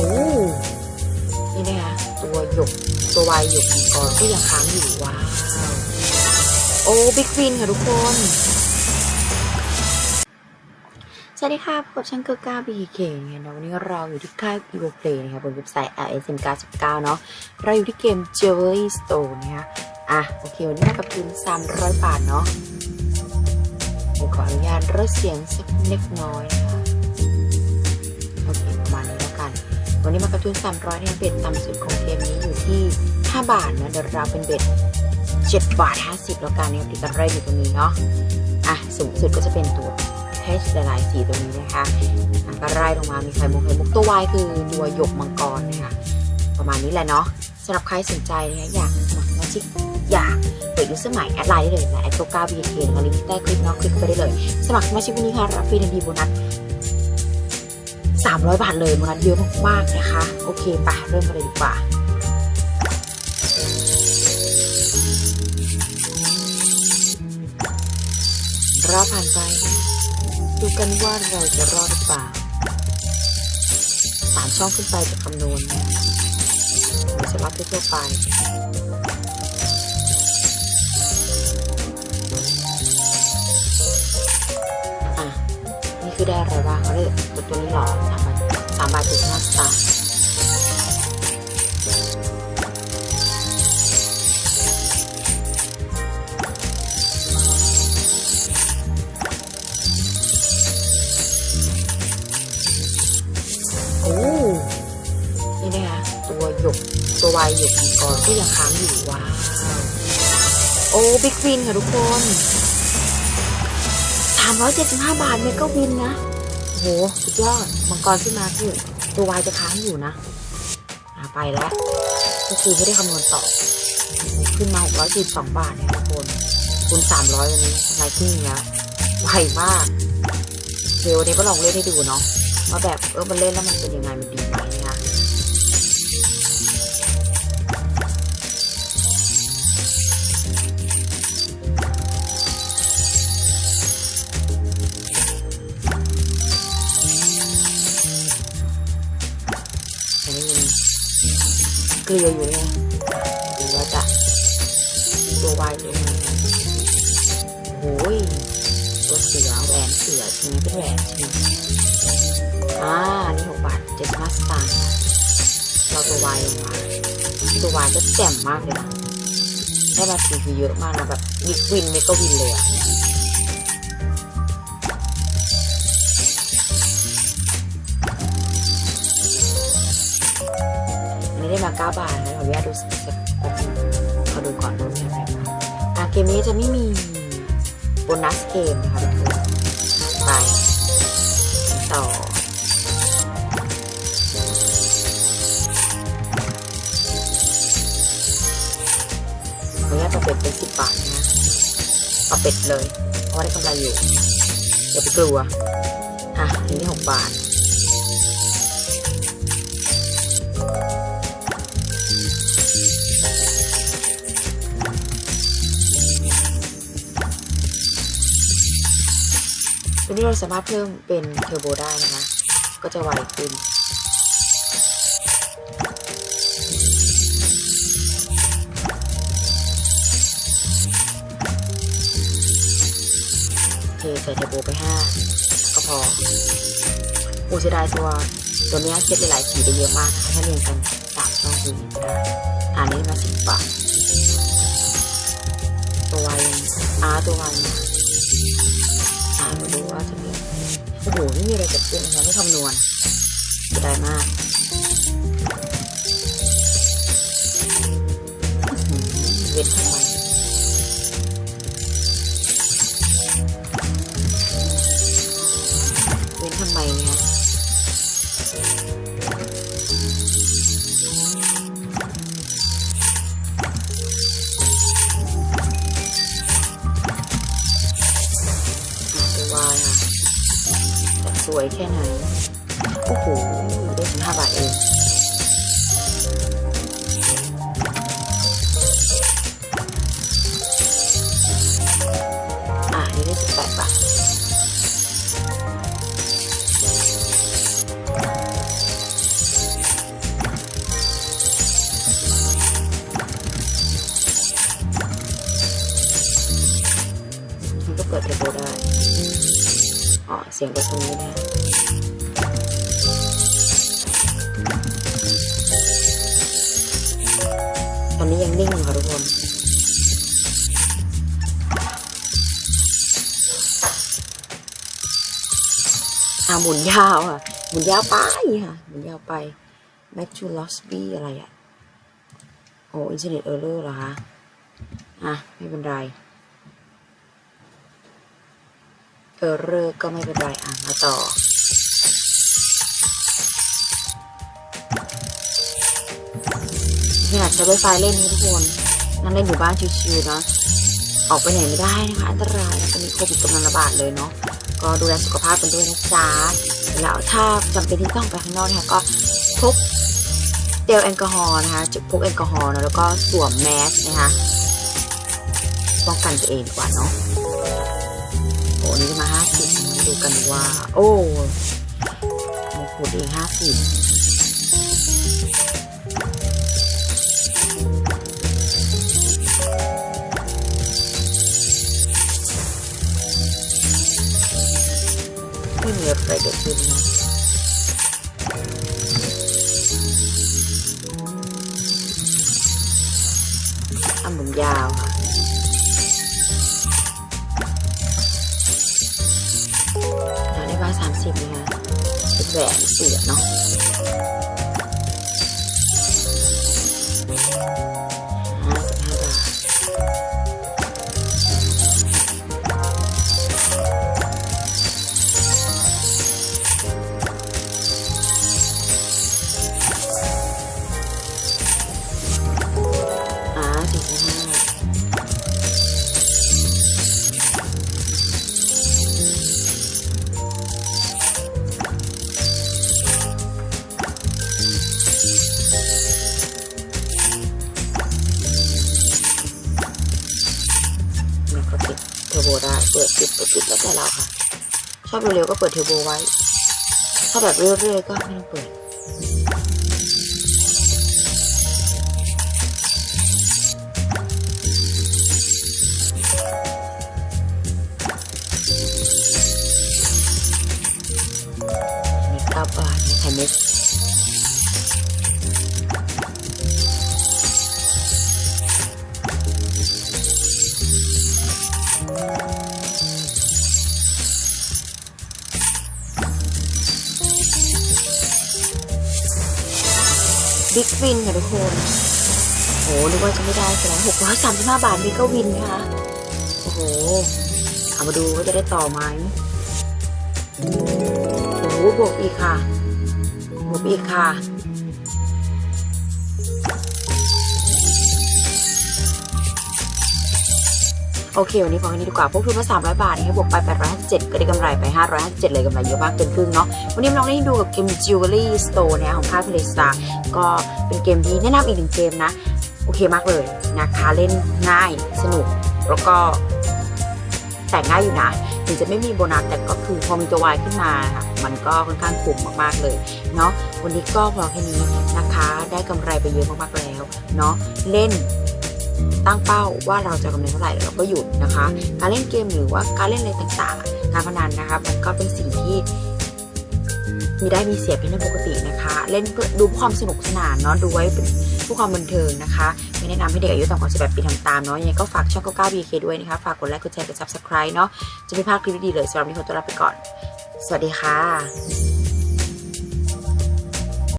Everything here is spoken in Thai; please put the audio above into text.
อ้นี่นะคะตัวหยกตัววายหยกมังกรก็ยังค้างอยู่ว้าว โอ้บิ๊กวินค่ะทุกคน สวัสดีค่ะพบกับช่างเกอร์ก้าบีเคเนี่ยนะวันนี้เราอยู่ที่ค่าย e v o Play นะคะบนเว็บไซต์ RSM 99เนาะเราอยู่ที่เกม Jewelry Store นะคะอะ โอเค วันนี้มากับทุน300 บาทเนาะเดี๋ยวขออนุญาตลดเสียงสักเล็กน้อยนะคะ วันนี้มากับทุน300เนี่ยเบ็ดต่ำสุดของเกมนี้อยู่ที่ 5 บาทนะเดี๋ยวเราเป็นเบ็ด7บาท 50 แล้วกันเนี่ยติดกันไรอยู่ตรงนี้เนาะอะสูงสุดก็จะเป็นตัวเพชรหลายๆสีตัวนี้นะคะอะก็ไล่ลงมามีไข่มุกไข่มุกตัววายคือตัวหยกมังกรนะคะประมาณนี้แหละเนาะสำหรับใครสนใจนะคะอยากสมัครสมาชิกอยากเปิดยูสมัยแอดไลน์ได้เลยนะแอดโกก้าบีเคนะคะลิงก์ใต้คลิปเนาะคลิกไปได้เลย สมัครสมาชิกวันนี้ค่ะรับฟรีทันทีโบนัส 300 บาทเลยโบนัสเยอะมากๆนะคะ โอเคไปเริ่มกันเลยดีกว่าเรอบผ่านไป ดูกันว่าเราจะรอดหรือเปล่าสามช่องขึ้นไปจะคำนวณเราจะรับทั่วไป นี่คือได้อะไรบ้างเขาได้ตัวตัวนี้หรอสามบาทสามบาทเจ็ดสิบห้าสตางค์โอ้นี่นะคะตัวหยกตัววายหยกมังกรก็ยังค้างอยู่ว้าว โอ้บิ๊กวินค่ะทุกคน 375 บาทเมกะวินนะโหสุดยอดมังกรขึ้นมาคือตัววายจะค้างอยู่นะอาไปแล้วก็คือไม่ได้คำนวณต่อ ขึ้นมา 642 บาทเนี่ยทุกคนคูณ300 วันนี้กำไรขึ้นแล้วไวมากเดี๋ยววันนี้ก็ลองเล่นให้ดูเนาะว่าแบบเออมันเล่นแล้วมันเป็นยังไงมันดีไหม กลืออยู่เลยดูว่าจะตัววายตัวนี้โอ้ยตัวเสือแหวนเสือทีนี้เป็นแหวนช่ไหมอ่าอันนี่หกบาทเจ็ดมาสตางค์เราตัววายลงมาตัววายก็แจ่มมากเลยนะได้มาสีคือเยอะมากนะแบบวิกวินไม่ก็วินเลยอะาเก้าบาทนะขออนุญาตดูสักสักแป๊บนึงขอดูก่อนว่ามีอะไรบ้างอะเกมนี้จะไม่มีโบนัสเกมนะคะทุกคนไปต่อขออนุญาตปรับเป็ดเป็นสิบบาทนะปรับเป็ดเลยเพราะได้กำไรอยู่อย่าไปกลัวอะอันนี้หกบาท นี้เราสามารถเพิ่มเป็นเทอร์โบได้นะคะ ก็จะไวขึ้นโอเคใส่เทอร์โบไปห้าก็พอโอ้เสียดายตัวตัวนี้เซ็ตหลายสีได้เยอะมากนะถ้าเรียงกันสามช่องคือได้อันนี้มาสิบบาทตัววายยังอ่าตัววายนะอ่า มาดูว่าจะมีโอ้โหไม่มีอะไรเกิดขึ้นนะคะไม่คำนวณเสียดายมาก วยแค่ไหน โอ้โห ได้สิบห้าบาทเอง สียงรถตรงนี้นะตอนนี้ยังนิ่งอยู่ค่ะทุกคนอ่าหมุนยาวอะ หมุนยาวไปค่ะ หมุนยาวไป back to lost b อะไรอะ โอ้อินเทอร์เน็ตเออร์เลอร์เหรอคะ อะ ไม่เป็นไร เออร์เลอร์ก็ไม่เป็นไรอะมาต่อขนาดใช้ Wi-Fi เล่นนี่ทุกคน นั่งเล่นอยู่บ้านชิวๆเนาะออกไปไหนไม่ได้นะคะ อันตรายนะตอนนี้โควิดกำลังระบาดเลยเนาะ ก็ดูแลสุขภาพกันด้วยนะจ๊ะ แล้วถ้าจำเป็นที่ต้องไปข้างนอกนะคะก็พกเจลแอลกอฮอล์นะคะจุดพกแอลกอฮอล์นะแล้วก็สวมแมสนะคะป้องกันตัวเองดีกว่าเนาะ อ้นี่จะมาห้าสิบดูกันว่า โอ้มงกุฎเองห้าสิบไม่มีอะไปเดขึ้นเนะ ร้อยสามสิบนะคะแหวนเสียเนาะ เปิดปิดเปิดปิดแล้วแต่เราค่ะ ชอบเร็วๆก็เปิดเทอร์โบไว้ ถ้าแบบเรื่อยๆก็ไม่ต้องเปิด บิ๊กวินค่ะทุกคนโหนึกว่าจะไม่ได้ซะแล้วหกร้อยสามสิบห้าบาทบิ๊กก็วินนะคะโอ้โหเอามาดูว่าจะได้ต่อไหมโอ้โหบวกอีกค่ะบวกอีกค่ะโอเค วันนี้พอแค่นี้ดีกว่าพวกทุนมา300บาทนะครับบวกไป857ก็ได้กำไรไป557เจ็ดเลยกำไรเยอะมากเกินครึ่งเนาะวันนี้มาลองเล่นดูกับเกม Jewelry Store เนี่ยของค่าย Play Star ก็ เป็นเกมที่แนะนำอีกหนึ่งเกมนะ โอเคมากเลยนะคะเล่นง่ายสนุก แล้วก็แต่ง่ายอยู่นะถึงจะไม่มีโบนัสแต่ก็คือพอมีตัววายขึ้นมาค่ะมันก็ค่อนข้างคุ้มมากๆเลยเนาะวันนี้ก็พอแค่นี้นะคะ ได้กำไรไปเยอะมากๆแล้วเนาะเล่นตั้งเป้าว่าเราจะกำไรเท่าไหร่แล้วเราก็หยุดนะคะ การเล่นเกมหรือว่าการเล่นอะไรต่างๆ การพนันนะคะ มันก็เป็นสิ่งที่ มีได้มีเสียเป็นเรื่องปกตินะคะ เล่นเพื่อดูความสนุกสนานเนาะดูไว้เป็นเพื่อความบันเทิงนะคะไม่แนะนำให้เด็กอายุต่ำกว่า18ปีทำตามเนาะยังไงก็ฝากช่อง 99 BK ด้วยนะคะ ฝากกดไลค์กดแชร์กด subscribe เนาะจะไม่พลาดคลิปดีๆเลยสำหรับวันนี้ขอตัวลาไปก่อน สวัสดีค่ะ